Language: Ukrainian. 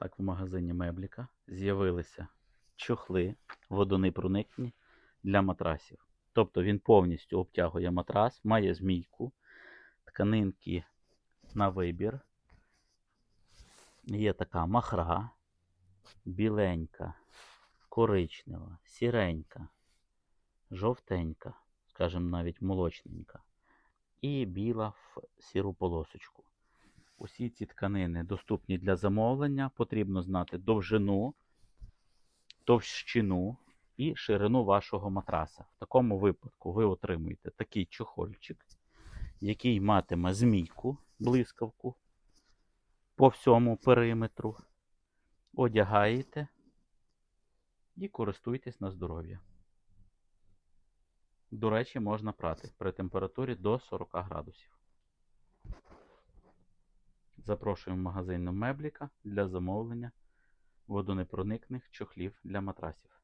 Так, в магазині Мебліка з'явилися чохли водонепроникні для матрасів. Тобто він повністю обтягує матрас, має змійку, тканинки на вибір. Є така махра, біленька, коричнева, сіренька, жовтенька, скажімо, навіть молочненька, і біла в сіру полосочку. Усі ці тканини доступні для замовлення. Потрібно знати довжину, товщину і ширину вашого матраса. В такому випадку ви отримуєте такий чохольчик, який матиме змійку, блискавку по всьому периметру. Одягаєте і користуйтесь на здоров'я. До речі, можна прати при температурі до 40 градусів. Запрошуємо в магазин Мебліка для замовлення водонепроникних чохлів для матрасів.